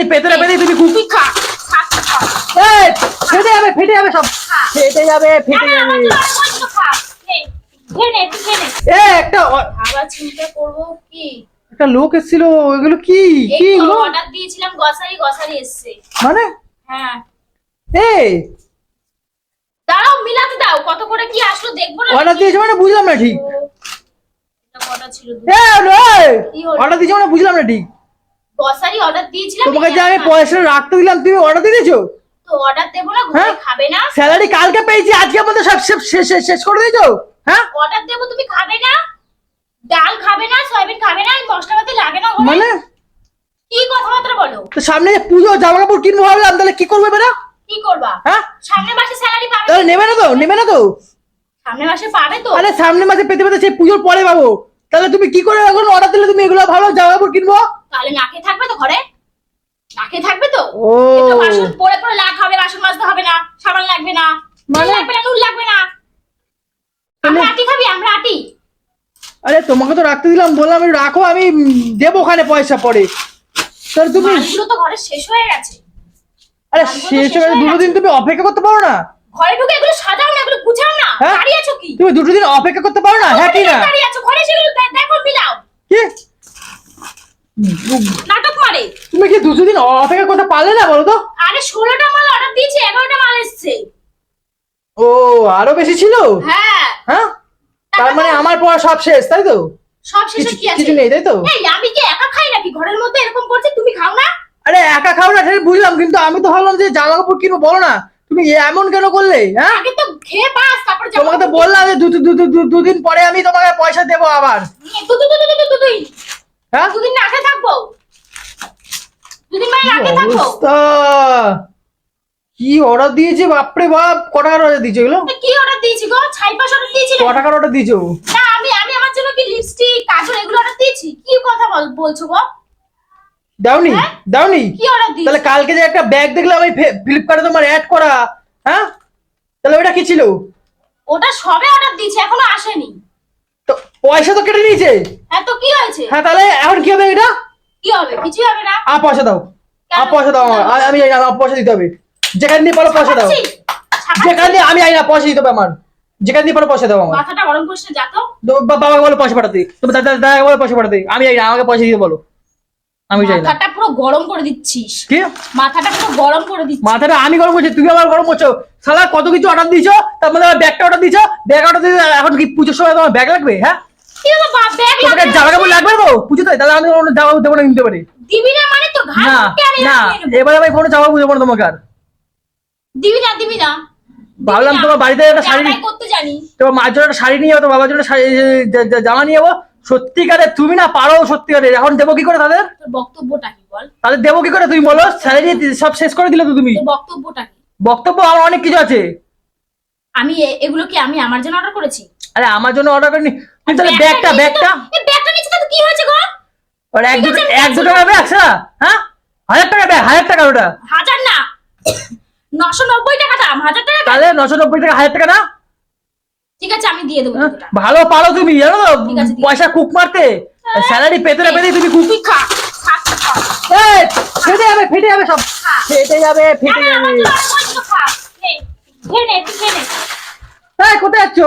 Salary পেতে না পেতে তুমি তুই খা ফেটে যাবে ফেটে যাবে সব। ফেটে যাবে ফেটে যাবে। এ একটা আবার চিন্তা করব কি? একটা লোক এসেছিল কি? কি এগুলো? অর্ডার দিয়েছিলাম গসারি গসারি এসছে। মানে? হ্যাঁ। এই দাঁড়াও মিলাতে দাও কত করে কি আসলো দেখব না অর্ডার দিয়েছে মানে বুঝলাম না ঠিক। কটা ছিল? অর্ডার দিয়েছে মানে বুঝলাম না ঠিক। গসারি অর্ডার দিয়েছিলাম তোমাকে যে আমি পয়সা রাখতে দিলাম তুমি অর্ডার দিয়ে দিয়েছ? তো অর্ডার দেবো না ঘরে হ্যাঁ? খাবে না। স্যালারি কালকে পেয়েছি আজকে মধ্যে সব শেষ শেষ শেষ- করে দিয়েছ? হ্যাঁ? অর্ডার দেবো তুমি খাবে না? ডাল খাবে না সয়াবিন খাবে না মশলাপাতি লাগে না? মানে? কি কথাবার্তা বলো? তো সামনে যে পুজো জামা কাপড় কিনবো ভাবলাম তাহলে কি করবে এবারে কি করবা? হ্যাঁ? সামনের মাসে স্যালারি পাবে তাহলে নেবে না তো নেবে না তো? সামনের মাসে পাবে তো? আরে সামনে মাসে পেতে পেতে সেই পুজোর পরে পাবো। তাহলে তুমি কি করে এখন অর্ডার দিলে তুমি এগুলো ভালো জামা কাপড় কিনবো? তাহলে না খেয়ে থাকবে তো ঘরে? না খেয়ে থাকবে তো? ও। একটু বাসন পরে পরে লাগ হবে বাসন মাজতে হবে না সাবান লাগবে না মানে? লাগবে না নুন লাগবে না। আমরা আটি খাবি আমরা আটি। আরে তোমাকে তো রাখতে দিলাম বললাম আমি রাখো আমি দেবো ওখানে পয়সা পরে। তাহলে তুমি তো ঘরে শেষ হয়ে গেছে। আরে শেষ হয়ে দুটো দিন তুমি অপেক্ষা করতে পারো না? ঘরে ঢুকে এগুলো সাজাও না এগুলো গুছাও না হ্যাঁ? দাঁড়িয়ে আছো কি? তুমি দুটো দিন অপেক্ষা করতে পারো না? হ্যাঁ কি না দাঁড়িয়ে আছো ঘরে সেগুলো দেখো মিলাও। কি? নাটক মারে তুমি কি দুটো দিন অপেক্ষা করতে পারলে না বলো তো? আরে ষোলোটা মাল অর্ডার দিয়েছে এগারোটা মাল এসছে। ও আরও বেশি ছিল? হ্যাঁ। হ্যাঁ? তার মানে আমার পড়া সব শেষ তাই তো? সব শেষে কি আছে? কিছু নেই তাই তো? এই আমি কি একা খাই নাকি? ঘরের মধ্যে এরকম করছে তুমি খাও না? আরে একা খাও না সেটা বুঝলাম কিন্তু আমি তো ভাবলাম যে জামা কাপড় কিনবো বলো না। তুমি এমন কেন করলে হ্যাঁ? আগে তো খেয়ে পাস তারপরে তোমাকে তো বললাম যে দু- দু- দু- দু- দুদিন পরে আমি তোমাকে পয়সা দেবো আবার। দুদিন হ্যাঁ? দুদিন না খেয়ে থাকব। দুদিন মানে কি থাকব। অবস্থা? কি অর্ডার দিয়েছে? বাপরে বাপ টাকার অর্ডার দিয়েছে এগুলো? কি অর্ডার দিয়েছি গো? ছাই পাশ অর্ডার দিয়েছি টাকার অর্ডার দিয়েছ না আমি আমি আমার জন্য কি লিপস্টিক কাজল এগুলো অর্ডার দিয়েছি? কি কথা বল বলছো গো? দাওনি হ্যাঁ? দাওনি। কি অর্ডার দিয়েছি? তাহলে কালকে যে একটা ব্যাগ দেখলাম আমি ফ্লিপকার্টে তোমার অ্যাড করা হ্যাঁ? তাহলে ওটা কি ছিল? ওটা সবে অর্ডার দিয়েছি এখনও আসেনি। পয়সা তো কেটে নিয়েছে। হ্যাঁ তো কি হয়েছে? হ্যাঁ তাহলে এখন কি হবে এটা? কি হবে? কিছুই হবে না। আ পয়সা দাও। আ পয়সা দাও আমার। আমি জানি আমার পয়সা দিতে হবে। যেখান দিয়ে পারো পয়সা দাও? যেখানে দিয়ে আমি জানি না পয়সা দিতে হবে আমার। যেখানে দিয়ে পারো পয়সা দাও আমার। মাথাটা গরম করছে যা তো। তো বা- বাবাকে বলো পয়সা পাঠাতে তুমি দাদা দাদাকে বলো পয়সা পাঠাতে আমি জানি না আমাকে পয়সা দিতে বলো। আমি জানি না। মাথাটা পুরো গরম করে দিচ্ছিস। কি? মাথাটা পুরো গরম করে দিচ্ছিস। মাথাটা আমি গরম করছি তুমি আমার গরম করছ। সালা কত কিছু অর্ডার দিছো তার মধ্যে ব্যাগটা অর্ডার দিছো ব্যাগ অর্ডার দিতে এখন কি পুজোর সময় তোমার ব্যাগ লাগবে? হ্যাঁ? তোমাকে জামা কাপড় লাগবে তো তাহলে আমি কোনো জামা দেবো না কিনতে পারি। দিবি না মানে তো ঘাট না না এবারে আমি কোনো জামা না তোমাকে আর। দিবি না দিবি না। ভাবলাম তোমার বাড়িতে একটা শাড়ি করতে জানি। তোমার মার জন্য একটা শাড়ি নিয়ে যাব বাবার জন্য শাড়ি জামা নিয়ে যাব। সত্যিকারে তুমি না পারো সত্যিকারে। এখন দেবো কি করে তাদের? বক্তব্যটা কি বল? তাদের দেবো কি করে তুমি বলো? স্যালারি সব শেষ করে দিলে তো তুমি। বক্তব্যটা কি? বক্তব্য আমার অনেক কিছু আছে। আমি এগুলো কি আমি আমার জন্য অর্ডার করেছি? আরে আমার জন্য অর্ডার করিনি। তুমি তাহলে ব্যাগটা ব্যাগটা ব্যাগটা? নিচে তো কি হয়েছে গো? আর এক দুটো এক দু cancel টাকা ব্যাগ সেটা? হ্যাঁ? হাজার টাকা ব্যাগ হাজার টাকা ওটা? হাজার না। নশো নব্বই টাকা দাম হাজার টাকা তাহলে নশো নব্বই টাকা হাজার টাকা না? ঠিক আছে আমি দিয়ে দেবো হ্যাঁ? ভালো পারো তুমি জানো তো? পয়সা কুক মারতে। স্যালারি পেতে না পেতে তুমি কুক তুই খা ফেটে যাবে ফেটে যাবে সব। ফেটে যাবে ফেটে যাবে। তুই কোথায় যাচ্ছ?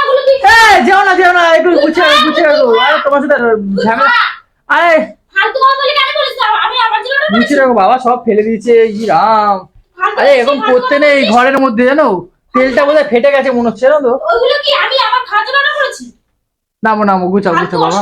ওগুলো। এই যেও না যেও না একটু গুছিয়ে গুছিয়ে রাখো। আরে তোমার সাথে ঝামেলা আরে। গুছিয়ে রাখো বাবা সব ফেলে দিয়েছে কি রাম। আরে এরকম করতে নেই ঘরের মধ্যে জানো? তেলটা বোধহয় ফেটে গেছে মনে হচ্ছে জানো তো? ওইগুলো কি আমি আমার করেছি? নামো নামো গুছাও গুছাও বাবা।